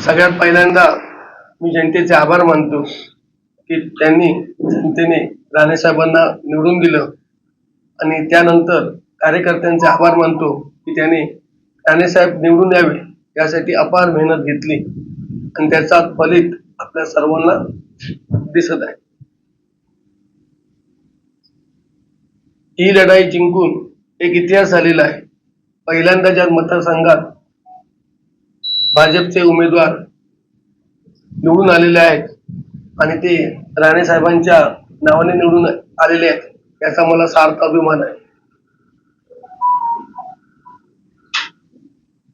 सगळ्यात पहिल्यांदा मी जनतेचे आभार मानतो की त्यांनी जनतेने राणेसाहेबांना निवडून दिलं. आणि त्यानंतर कार्यकर्त्यांचे आभार मानतो की त्यांनी राणेसाहेब निवडून यावे यासाठी अपार मेहनत घेतली. आणि त्याचा फलित आपल्या सर्वांना दिसत आहे. ही लढाई जिंकून एक इतिहास झालेला आहे. पहिल्यांदा ज्या मतदारसंघात भाजपचे उमेदवार निवडून आलेले आहेत आणि ते राणे साहेबांच्या नावाने निवडून आलेले आहेत याचा मला सार्थ अभिमान आहे.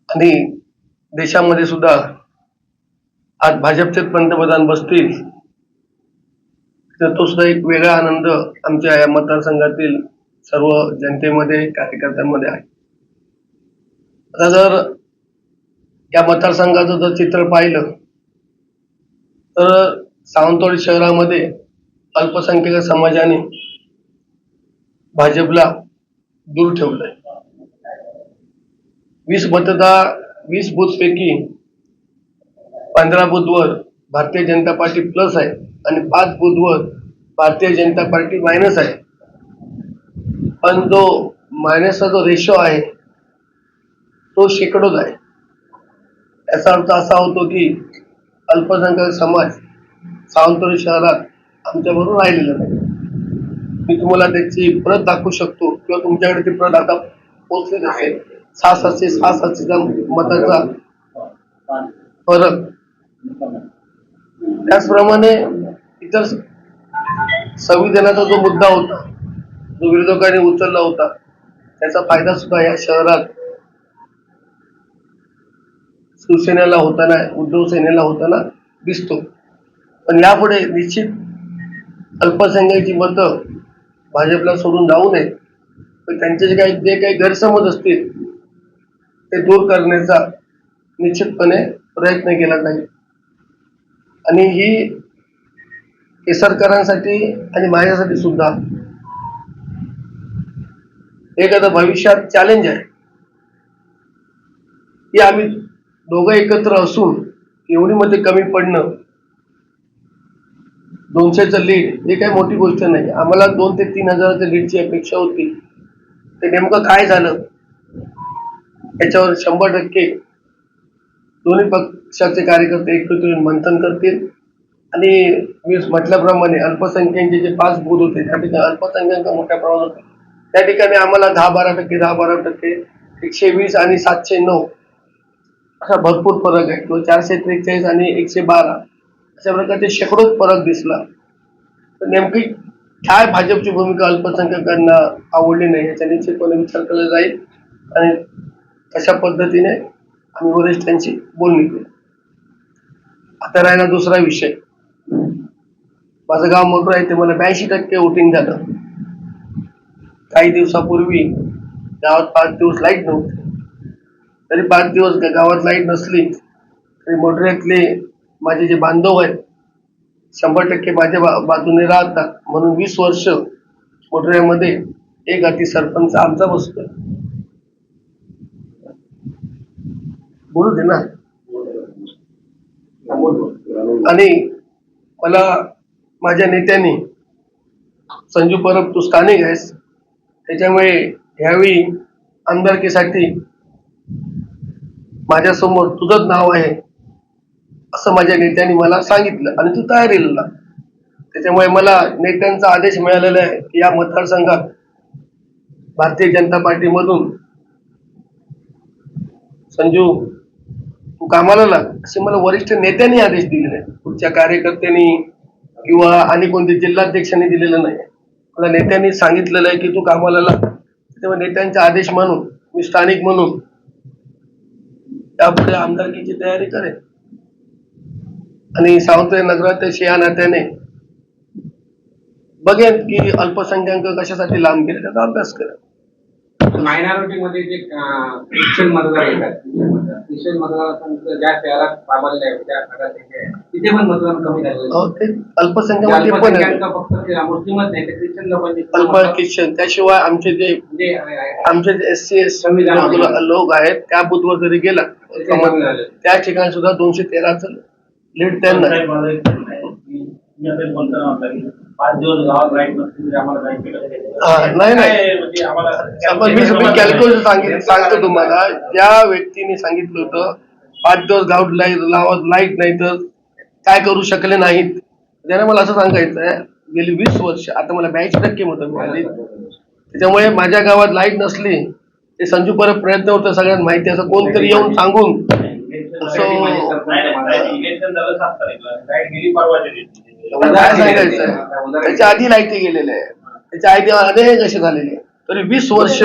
आणि देशामध्ये सुद्धा आज भाजपचे पंतप्रधान बसतील तर तो सुद्धा एक वेगळा आनंद आमच्या या मतदारसंघातील सर्व जनतेमध्ये कार्यकर्त्यांमध्ये आहे. आता जर या मतदारसंघाचं जर चित्र पाहिलं तर सावंतवाडी शहरामध्ये अल्पसंख्याक समाजाने भाजपला दूर ठेवलंय. वीस मतदार वीस बूथ पैकी पंधरा बूथवर भारतीय जनता पार्टी प्लस आहे आणि पाच बूथवर भारतीय जनता पार्टी मायनस आहे. पण जो मायनसचा जो रेशो आहे तो शेकडोच आहे. याचा अर्थ असा होतो की अल्पसंख्याक समाज सावंतवाडी शहरात आमच्याबरोबर राहिलेला नाही. मी तुम्हाला त्याची प्रत दाखवू शकतो किंवा तुमच्याकडे ती प्रत आता पोचलेली असेल. सहा सातशे सहा सातशेचा मताचा फरक. त्याचप्रमाणे इतर संविधानाचा जो मुद्दा होता जो विरोधकांनी उचलला होता त्याचा फायदा सुद्धा या शहरात शिवसेनेला होताना उद्धव सेनेला होताना दिसतो. पण यापुढे निश्चित अल्पसंख्याची मतं भाजपला सोडून जाऊ नये पण त्यांचे जे काही जे काही गैरसमज असतील ते दूर करण्याचा निश्चितपणे प्रयत्न केला जाईल. आणि ही केसरकरांसाठी आणि माझ्यासाठी सुद्धा एखादं भविष्यात चॅलेंज आहे. की आम्ही दोघं एकत्र असून एवढी मध्ये कमी पडणं दोनशेचं लीड हे काही मोठी गोष्ट नाही. आम्हाला दोन ते तीन हजाराच्या लीडची अपेक्षा होती. ते नेमकं काय झालं? याच्यावर शंभर टक्के दोन्ही पक्षाचे कार्यकर्ते एकत्र मंथन करतील. आणि मी म्हटल्याप्रमाणे अल्पसंख्यांचे जे पाच बूथ होते त्या ठिकाणी अल्पसंख्याक मोठ्या प्रमाणात होते. त्या ठिकाणी आम्हाला दहा बारा टक्के दहा बारा टक्के एकशे वीस आणि सातशे नऊ असा भरपूर फरक आहे. किंवा चारशे त्रेचाळीस आणि एकशे बारा अशा प्रकारचे शेकडोच फरक दिसला. तर नेमकी काय भाजपची भूमिका अल्पसंख्याकांना आवडली नाही याचा निश्चितपणे विचार केला जाईल आणि अशा पद्धतीने आम्ही वरिष्ठांशी बोलणी करू. आता राहिला दुसरा विषय. माझं गाव मोठं आहे ते मला ब्याऐंशी टक्के वोटिंग झालं. काही दिवसापूर्वी गावात पाच दिवस लाइट नव्हती. तरी पाच दिवस गावात लाइट नसली तरी मोटऱ्यातले माझे जे बांधव आहेत शंभर टक्के माझ्या बा- बाजूने राहतात. म्हणून वीस वर्ष मोटऱ्यामध्ये एक अति सरपंच आमचा बसतोय. बोलू दे ना. आणि मला माझ्या नेत्यांनी संजू परब तू स्थानिक आहेस त्याच्यामुळे ह्यावेळी आमदारकीसाठी माझ्यासमोर तुझंच नाव आहे असं माझ्या नेत्यांनी मला सांगितलं आणि तू तयारीला लाग. त्याच्यामुळे मला नेत्यांचा आदेश मिळालेला आहे की या मतदारसंघात भारतीय जनता पार्टीमधून संजू तू कामाला लाग असे मला वरिष्ठ नेत्यांनी आदेश दिलेले आहेत. पुढच्या कार्यकर्त्यांनी किंवा आणि कोणत्या जिल्हाध्यक्षांनी दिलेलं नाही. मला नेत्यांनी सांगितलेलं आहे की तू कामाला लाग. त्यामुळे नेत्यांचा आदेश म्हणून मी स्थानिक म्हणून त्यापुढे आमदारकीची तयारी करेन आणि सावंतवाडी नगराध्यक्ष या नात्याने बघेन की अल्पसंख्याक कशासाठी लांब गेले त्याचा अभ्यास करेन मायनॉरिटी मध्ये जे अं, ख्रिश्चन मतदार येतात ख्रिश्चन मतदारांचं ज्या शहरात प्राबल्य आहे त्या भागात तिथे पण मतदान कमी झालेलं अहो, आहे. ते जे अल्पसंख्याक पण फक्त मुस्लिमच नाही ते ख्रिश्चन लोकांचे अल्प ख्रिश्चन त्याशिवाय आमचे जे म्हणजे आमचे जे एस सी एस. लोक आहेत त्या बुथवर जरी गेला झाले. त्या ठिकाणी सुद्धा दोनशे तेराच लीड त्यांना नाही, नाही. मी कॅल्क्युलेशन सांगितलं सांगतो तुम्हाला. ज्या व्यक्तीने सांगितलं होतं पाच दिवस गाव लाइट लावत लाइट नाही तर काय करू शकले नाहीत. त्याने मला असं सांगायचं आहे गेली वीस वर्ष आता मला ब्याऐंशी टक्के मतं मिळाली. त्याच्यामुळे माझ्या गावात लाइट नसली ते संजू परत प्रयत्न होता सगळ्यांना माहिती. असं कोणतरी येऊन सांगून. काय सांगायचं. त्याच्या आधी लाईटी गेलेले आहे त्याच्या आधी अनेक असे झालेले. तरी वीस वर्ष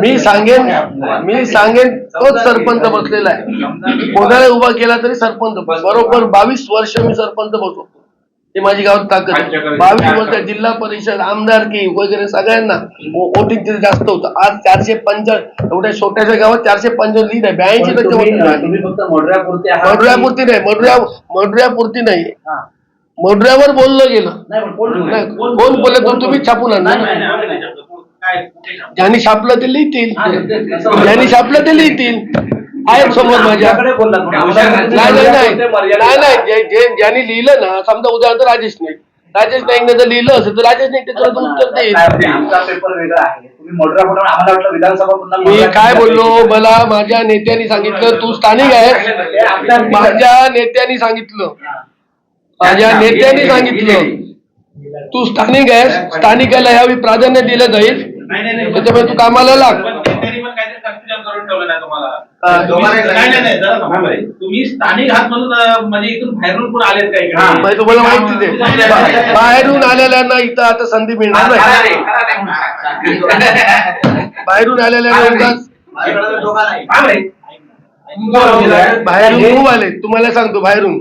मी सांगेन मी सांगेन तोच सरपंच बसलेला आहे. कोणाला उभा केला तरी सरपंच बस. बरोबर बावीस वर्ष मी सरपंच बसवतो. हे माझी गावात ताकद. बावीस वर्ष जिल्हा परिषद आमदारकी वगैरे सगळ्यांना वोटिंग तिथे जास्त होतं आज चारशे पंच एवढ्या छोट्याशा गावात चारशे पंच लीड आहे ब्याऐंशी टक्के मडुऱ्यापुरते नाही मडुऱ्या मडुऱ्यापुरती नाही हा. मडुऱ्यावर बोललं गेलं नाही पण कोण तर तुम्ही छापून आणलं नाही, नाही, ना. आम्ही नाही शकतो. काय कुठे शकतो? ज्यांनी छापलं ते लिहितील हा, ते- ते- ज्यांनी छापलं ते लिहितील आहेत समोर माझ्या. नाही, नाही नाही नाही. नाही जे- जे- ज्यांनी लिहिलं ना समजा उदाहरण राजेश नाईक. राजेश नाईकने जर लिहिलं असेल तर राजेश नाईक त्याचं उत्तर देईल. आमचा पेपर वेगळा आहे. तुम्ही मडुरा म्हणून आम्हाला वाटलं विधानसभा पुन्हा मी काय बोललो. मला माझ्या नेत्यांनी सांगितलं तू स्थानिक आहेस. आपल्या माझ्या नेत्यांनी सांगितलं. माझ्या नेत्यांनी सांगितलं. तू स्थानिक आहेस. स्थानिकाला यावेळी प्राधान्य दिलं जाईल. त्याच्यामुळे तू कामाला लाग पण त्यांनी पण काहीतरी ठेवलं नाही तुम्हाला. तुम्ही- नाही नाही नाही जरा थांबा रे. तुम्ही स्थानिक आहात म्हणून म्हणजे इथून बाहेरून पण आलेत का इकडे हा, म्हणजे तुम्हाला माहिती तुम्ही आहे सांगितलं. बाहेरून आलेल्यांना इथं आता संधी मिळणार नाही. बाहेरून आलेल्या. बाहेरून खूप आले तुम्हाला सांगतो बाहेरून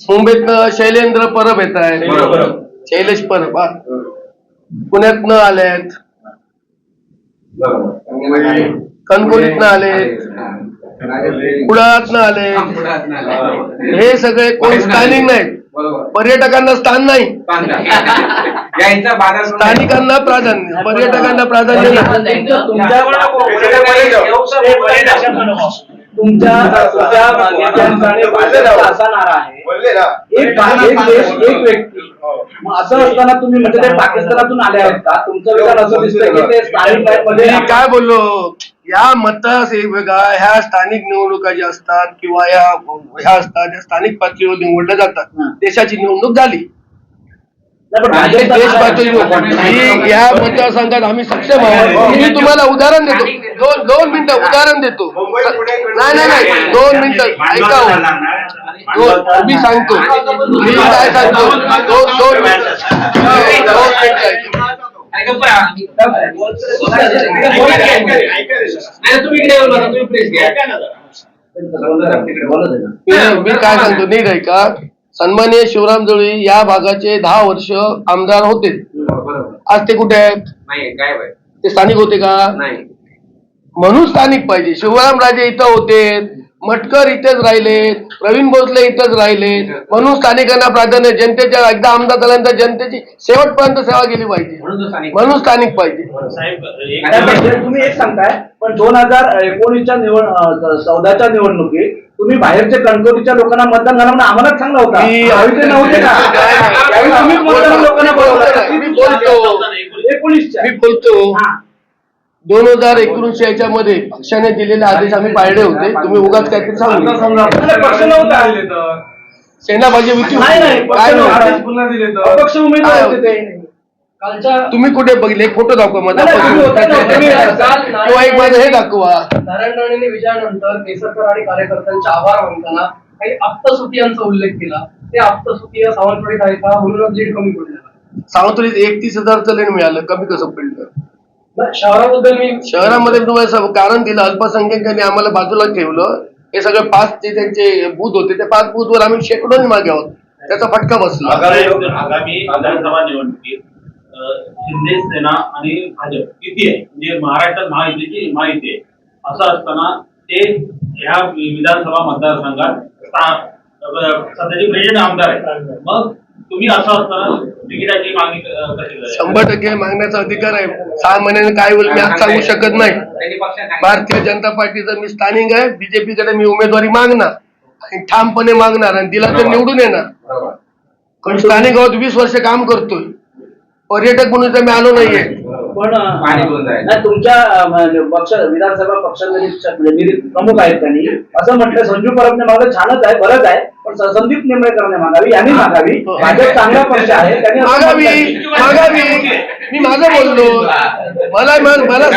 मुंबईतनं शैलेंद्र परब येत आहे बरोबर. शैलेश परब हा. पुण्यातनं आलेत आलेत कुडाळातनं आले. पुढातनं आले. हे सगळे कोण स्थानिक नाहीत. पर्यटकांना स्थान नाही. स्थानिकांना प्राधान्य पर्यटकांना प्राधान्य नाही. तुमच्या- असा नारा आहे एक भा- एक देश एक व्यक्ती. मग असं असताना तुम्ही म्हणजे ते पाकिस्तानातून आले आहेत का? तुमचं विधान असं दिसतं की ते स्थानिक काय बोललो? या मतदारसंघा ह्या स्थानिक निवडणुका ज्या असतात किंवा या ह्या असतात ज्या स्थानिक पातळीवर निवडल्या जातात हं. देशाची निवडणूक झाली. देश. पातळीवर या मतदारसंघात आम्ही सक्षम आहोत. मी तुम्हाला उदाहरण देतो. दोन दोन मिनिटं उदाहरण देतो. नाही नाही नाही. दोन मिनिटं. ऐका हो. मी सांगतो. मी काय सांगतो? दोन दोन मिनिटं. दोन मिनिटं. ऐका. मी मी काय सांगतो नीट आहे का सन्माननीय शिवराम जोळी या भागाचे दहा वर्ष आमदार होते. बरोबर. आज ते कुठे आहेत? नाही काय बाय ते स्थानिक होते का? नाही. म्हणून स्थानिक पाहिजे. शिवराम राजे इथं होते मटकर इथेच राहिले प्रवीण भोसले इथंच राहिले. म्हणून स्थानिकांना प्राधान्य जनतेच्या एकदा आमदार झाल्यानंतर जनतेची शेवटपर्यंत सेवा केली पाहिजे. म्हणून स्थानिक पाहिजे. तुम्ही एक सांगताय पण दोन हजार एकोणीसच्या निवड चौदाच्या निवडणुकीत तुम्ही बाहेरच्या कणकवलीच्या लोकांना मतदान घाला म्हणून आम्हालाच चांगला होता मी- बोलवलं. बोलतो. एकोणीसच्या. मी बोलतो. दोन हजार एकोणीसशे याच्यामध्ये पक्षाने दिलेले आदेश आम्ही पाळले होते. तुम्ही उगाच काहीतरी सांगू पक्ष नव्हता सेनाबाजी विकी नाही काय. नव्हतं? अपक्ष उमेदवार होते ते. कालच्या तुम्ही कुठे बघितले? एक फोटो दाखवा मला. नाही, तुम्ही होते ना, तुम्ही- किंवा एक माझं हे दाखवा. नारायण विजयानंतर केसरकर आणि कार्यकर्त्यांचे आभार मानताना काही आप्तसुतियांचा उल्लेख केला. ते आप्तसुतीय सावंतवाडीत आहे का? म्हणूनच लीड कमी पडलेला सावंतवाडीत एकतीस हजारचं लेण मिळालं. कमी कसं पडलं? शहराबद्दल मी शहरामध्ये तुम्हाला सब- कारण दिलं अल्पसंख्याकांनी आम्हाला बाजूला ठेवलं. हे सगळे पाच जे त्यांचे बूथ होते त्या पाच बूथवर आम्ही शेकडोनी मागे आहोत. त्याचा फटका बसला. आगामी विधानसभा निवडणुकीत शिंदे सेना आणि भाजप किती आहे? म्हणजे महाराष्ट्रात महायुतीची महायुती आहे. असं असताना ते ह्या विधानसभा मतदारसंघात सध्याचे प्रेसिडेंट आमदार आहेत. मग तुम्ही असं असताना तिकिटाची मागणी अं, कशी करायची? शंभर टक्के मागण्याचा अधिकार आहे. सहा महिन्याने काय होईल मी आज सांगू शकत नाही. भारतीय जनता पार्टीचं मी स्थानिक आहे. बीजेपीकडे मी उमेदवारी मागणार आणि ठामपणे मागणार आणि तिला तर निवडून येणार. पण स्थानिक गावात वीस वर्ष काम करतोय. पर्यटक म्हणून तर मी आलो नाहीये. पण अं, पाणी घेऊन जायचं. नाही, तुमच्या अं, पक्ष विधानसभा पक्ष म्हणजे प्रमुख आहेत त्यांनी. असं म्हटलं संजू परबने मागं छानच आहे बरंच आहे पण स- संदीप निंबळकरने मागावी यांनी मागावी. भाजप चांगला पक्ष आहे त्यांनी असं मागावी म्हटलंय. मागावी. मी माझं बोललो. मला मला